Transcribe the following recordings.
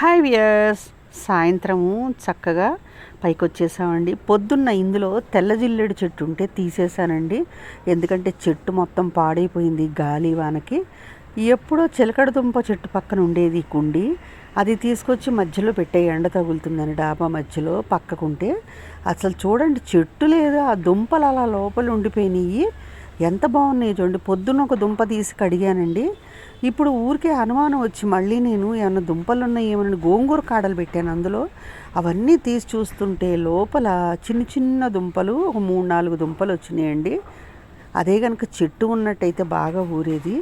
Hi viewers. సాయంత్రము చక్కగా పైకి వచ్చేసామండి పొద్దున్న ఇందులో తెల్ల జిల్లెడు చెట్టు ఉంటే తీసేసానండి ఎందుకంటే చెట్టు మొత్తం పాడైపోయింది గాలి వానకి. ఎప్పుడో చిలకడ దుంప చెట్టు పక్కన ఉండేది కుండి. అది తీసుకొచ్చి మధ్యలో పెట్టే ఎండ తగులుతుందని డాబా మధ్యలో పక్కకుంటే. అసలు చూడండి చెట్టు లేదు ఆ దుంపలు అలా లోపల ఉండిపోయినాయి. ఎంత బాగున్నాయి చూడండి. పొద్దున్న ఒక దుంప తీసి కడిగానండి. ఇప్పుడు ఊరికే అనుమానం వచ్చి మళ్ళీ నేను ఏమైనా దుంపలు ఉన్నాయేమని గోంగూర కాడలు పెట్టాను అందులో అవన్నీ తీసి చూస్తుంటే లోపల చిన్న చిన్న దుంపలు ఒక మూడు నాలుగు దుంపలు వచ్చినాయండి. అదే కనుక చెట్టు ఉన్నట్టయితే బాగా ఊరేది.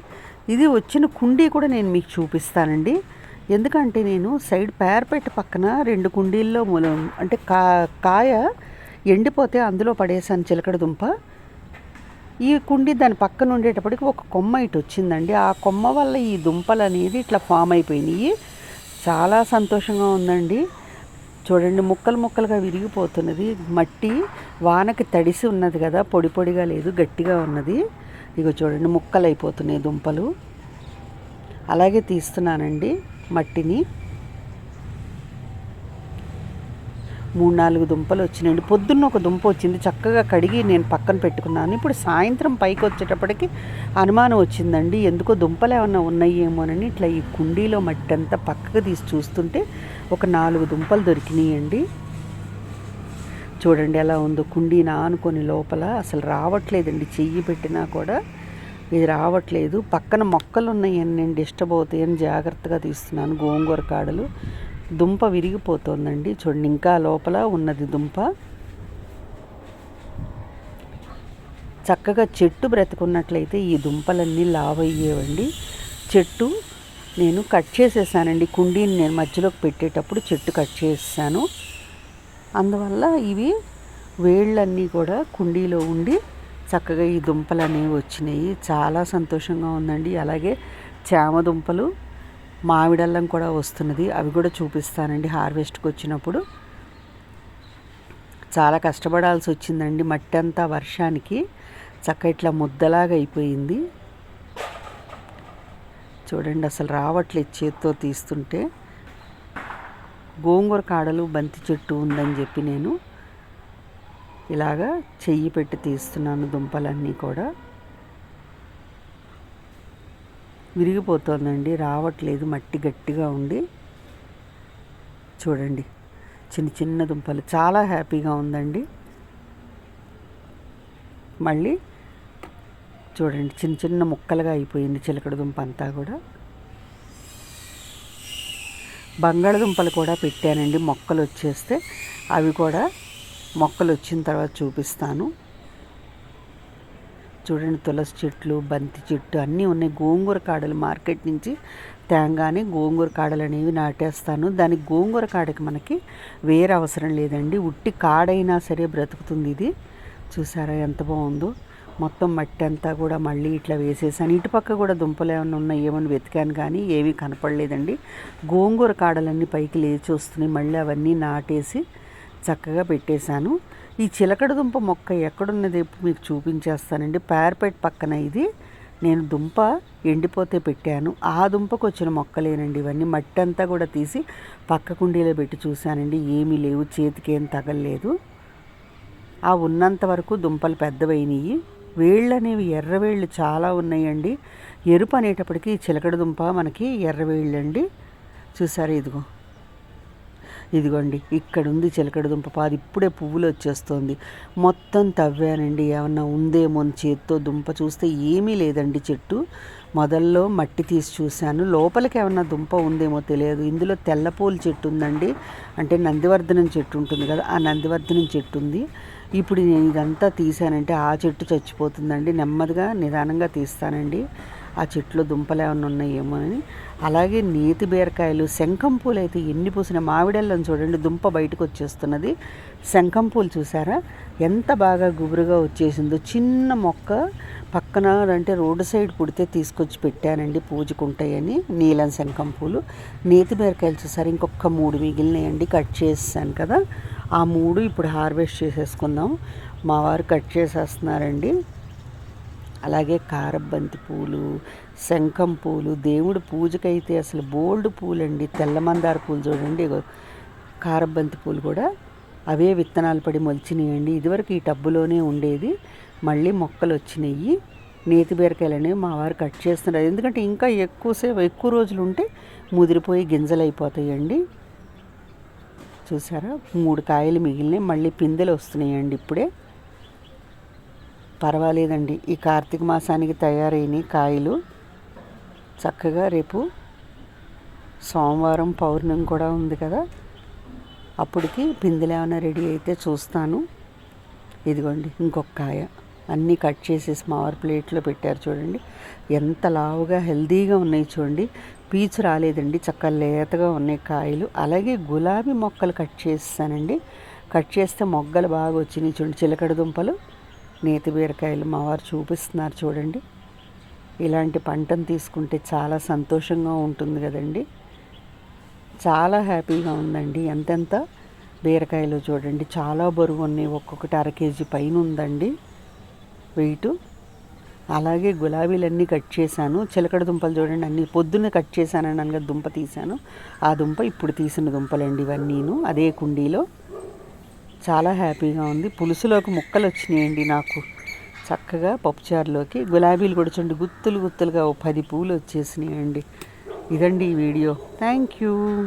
ఇది వచ్చిన కుండీ కూడా నేను మీకు చూపిస్తానండి. ఎందుకంటే నేను సైడ్ పేరపెట్ట పక్కన రెండు కుండీల్లో మూలం అంటే కా కాయ ఎండిపోతే అందులో పడేసాను చిలకడ దుంప. ఈ కుండి దాని పక్కన ఉండేటప్పటికి ఒక కొమ్మ ఇటు వచ్చిందండి. ఆ కొమ్మ వల్ల ఈ దుంపలు అనేది ఇట్లా ఫామ్ అయిపోయినాయి. చాలా సంతోషంగా ఉందండి. చూడండి ముక్కలు ముక్కలుగా విరిగిపోతున్నది. మట్టి వానకి తడిసి ఉన్నది కదా పొడి పొడిగా లేదు గట్టిగా ఉన్నది. ఇక చూడండి ముక్కలు అయిపోతున్నాయి దుంపలు. అలాగే తీస్తున్నానండి మట్టిని. మూడు నాలుగు దుంపలు వచ్చినాయండి. పొద్దున్న ఒక దుంప వచ్చింది. చక్కగా కడిగి నేను పక్కన పెట్టుకున్నాను. ఇప్పుడు సాయంత్రం పైకి వచ్చేటప్పటికి అనుమానం వచ్చిందండి. ఎందుకో దుంపలు ఏమన్నా ఉన్నాయేమోనని ఇట్లా ఈ కుండీలో మట్టి అంతా పక్కకు తీసి చూస్తుంటే ఒక నాలుగు దుంపలు దొరికినాయండి. చూడండి ఎలా ఉందో. కుండీ నానుకొని లోపల అసలు రావట్లేదండి. చెయ్యి పెట్టినా కూడా ఇది రావట్లేదు. పక్కన మొక్కలు ఉన్నాయని నేను డిస్టర్బ్ అవుతాయని జాగ్రత్తగా తీస్తున్నాను. గోంగూర కాడలు. దుంప విరిగిపోతుందండి. చూడండి ఇంకా లోపల ఉన్నది దుంప. చక్కగా చెట్టు బ్రతుకున్నట్లయితే ఈ దుంపలన్నీ లావ్ అయ్యేవండి చెట్టు నేను కట్ చేసేసానండి. కుండీని నేను మధ్యలోకి పెట్టేటప్పుడు చెట్టు కట్ చేసేసాను. అందువల్ల ఇవి వేళ్ళన్నీ కూడా కుండీలో ఉండి చక్కగా ఈ దుంపలు అనేవి వచ్చినాయి. చాలా సంతోషంగా ఉందండి. అలాగే చామ దుంపలు మామిడల్లం కూడా వస్తున్నది. అవి కూడా చూపిస్తానండి హార్వెస్ట్కి వచ్చినప్పుడు. చాలా కష్టపడాల్సి వచ్చిందండి మట్టి అంతా వర్షానికి. చక్క ఇట్లా ముద్దలాగా అయిపోయింది. చూడండి అసలు రావట్లేదు చేత్తో తీస్తుంటే. గోంగూర కాడలు బంతి చెట్టు ఉందని చెప్పి నేను ఇలాగా చెయ్యి పెట్టి తీస్తున్నాను దుంపలన్నీ కూడా. విరిగిపోతుందండి. రావట్లేదు. మట్టి గట్టిగా ఉండి చూడండి. చిన్న చిన్న దుంపలు. చాలా హ్యాపీగా ఉందండి. మళ్ళీ చూడండి. చిన్న చిన్న ముక్కలుగా అయిపోయింది చిలకడ దుంప అంతా కూడా. బంగాళదుంపలు కూడా పెట్టానండి. మొక్కలు వచ్చేస్తే అవి కూడా మొక్కలు వచ్చిన తర్వాత చూపిస్తాను. చూడండి తులసి చెట్లు బంతి చెట్టు అన్నీ ఉన్నాయి. గోంగూర కాడలు మార్కెట్ నుంచి తేంగానే గోంగూర కాడలు అనేవి నాటేస్తాను. దానికి గోంగూర కాడకి మనకి వేరే అవసరం లేదండి. ఉట్టి కాడైనా సరే బ్రతుకుతుంది ఇది. చూసారా ఎంత బాగుందో. మొత్తం మట్టి అంతా కూడా మళ్ళీ ఇట్లా వేసేసాను. ఇటుపక్క కూడా దుంపలు ఏమైనా ఉన్నాయి ఏమని వెతికాను కానీ ఏమీ కనపడలేదండి. గోంగూర కాడలన్నీ పైకి లేచి వస్తున్నాయి. మళ్ళీ అవన్నీ నాటేసి చక్కగా పెట్టేశాను. ఈ చిలకడ దుంప మొక్క ఎక్కడున్నది మీకు చూపించేస్తానండి. పేరపేట పక్కన ఇది. నేను దుంప ఎండిపోతే పెట్టాను. ఆ దుంపకు వచ్చిన మొక్కలేనండి ఇవన్నీ. మట్టి అంతా కూడా తీసి పక్క కుండీలో పెట్టి చూశానండి. ఏమీ లేవు. చేతికి ఏం తగలలేదు. ఆ ఉన్నంత వరకు దుంపలు పెద్దవైనవి వేళ్ళు అనేవి ఎర్రవేళ్ళు చాలా ఉన్నాయండి. ఎరుపు అనేటప్పటికి చిలకడ దుంప మనకి ఎర్రవేళ్ళండి. చూసారు ఇదిగో. ఇదిగోండి ఇక్కడ ఉంది చిలకడదుంప పాది ఇప్పుడే పువ్వులు వచ్చేస్తుంది. మొత్తం తవ్వానండి ఏమన్నా ఉందేమో అని చేత్తో దుంప చూస్తే ఏమీ లేదండి చెట్టు. మొదల్లో మట్టి తీసి చూశాను. లోపలికి ఏమన్నా దుంప ఉందేమో తెలియదు. ఇందులో తెల్లపూల చెట్టు ఉందండి. అంటే నందివర్ధనం చెట్టు ఉంటుంది కదా ఆ నందివర్ధనం చెట్టు ఉంది. ఇప్పుడు నేను ఇదంతా తీసానంటే ఆ చెట్టు చచ్చిపోతుందండి. నెమ్మదిగా నిదానంగా తీస్తానండి. ఆ చెట్లు దుంపలు ఏమైనా ఉన్నాయేమో అని. అలాగే నేతి బీరకాయలు శంఖం పూలు అయితే ఎన్ని పూసిన మామిడల్లని చూడండి దుంప బయటకు వచ్చేస్తున్నది. శంఖం పూలు చూసారా? ఎంత బాగా గుబురుగా వచ్చేసిందో. చిన్న మొక్క పక్కన అంటే రోడ్డు సైడ్ పుడితే తీసుకొచ్చి పెట్టానండి పూజకుంటాయని నీలం శంఖం పూలు. నేతి బీరకాయలు చూసారు? ఇంకొక మూడు మిగిలినాయండి కట్ చేసాను కదా. ఆ మూడు ఇప్పుడు హార్వెస్ట్ చేసేసుకుందాం. మా వారు కట్ చేసేస్తున్నారండి. అలాగే కారబంతి పూలు శంఖం పూలు దేవుడు పూజకైతే అసలు బోల్డ్ పూలండి. తెల్ల మందార పూలు చూడండి కారబంతి పూలు కూడా అవే విత్తనాలు పడి మొలిచినాయండి. ఇదివరకు ఈ టబ్బులోనే ఉండేది మళ్ళీ మొక్కలు వచ్చినాయి. నేతి బీరకాయలు అనేవి మా వారు కట్ చేస్తున్నారు. ఎందుకంటే ఇంకా ఎక్కువసేపు ఎక్కువ రోజులు ఉంటే ముదిరిపోయి గింజలు అయిపోతాయండి. చూసారా? మూడు కాయలు మిగిలినాయి మళ్ళీ పిందెలు వస్తున్నాయండి ఇప్పుడే. పర్వాలేదండి. ఈ కార్తీక మాసానికి తయారైన కాయలు చక్కగా రేపు సోమవారం పౌర్ణమి కూడా ఉంది కదా. అప్పటికి పిందెలు ఏమైనా రెడీ అయితే చూస్తాను. ఇదిగోండి ఇంకొక కాయ. అన్నీ కట్ చేసేసి మావారు ప్లేట్లో పెట్టారు చూడండి. ఎంత లావుగా హెల్దీగా ఉన్నాయి చూడండి. పీచు రాలేదండి చక్కగా లేతగా ఉన్నాయి కాయలు. అలాగే గులాబీ మొక్కలు కట్ చేస్తానండి. కట్ చేస్తే మొగ్గలు బాగా వచ్చినాయి చూడండి చిలకడ దుంపలు. నేతి బీరకాయలు మా వారు చూపిస్తున్నారు చూడండి. ఇలాంటి పంటను తీసుకుంటే చాలా సంతోషంగా ఉంటుంది కదండి. చాలా హ్యాపీగా ఉందండి. ఎంతెంత బీరకాయలు చూడండి. చాలా బరువు ఉన్నాయి. ఒక్కొక్కటి అర కేజీ పైన ఉందండి. వెయిట్. అలాగే గులాబీలన్నీ కట్ చేశాను. చిలకడ దుంపలు చూడండి. అన్ని పొద్దున్న కట్ చేశాను అనగా దుంప తీశాను. ఆ దుంప ఇప్పుడు తీసిన దుంపలండి ఇవన్నీను. అదే కుండీలో చాలా హ్యాపీగా ఉంది. పులుసులోకి ముక్కలు వచ్చినాయండి నాకు. చక్కగా పప్పుచారులోకి గులాబీలు కూడా చూడండి. గుత్తులు గుత్తులుగా ఓ పది పూలు వచ్చేసినాయండి. ఇదండి ఈ వీడియో. Thank you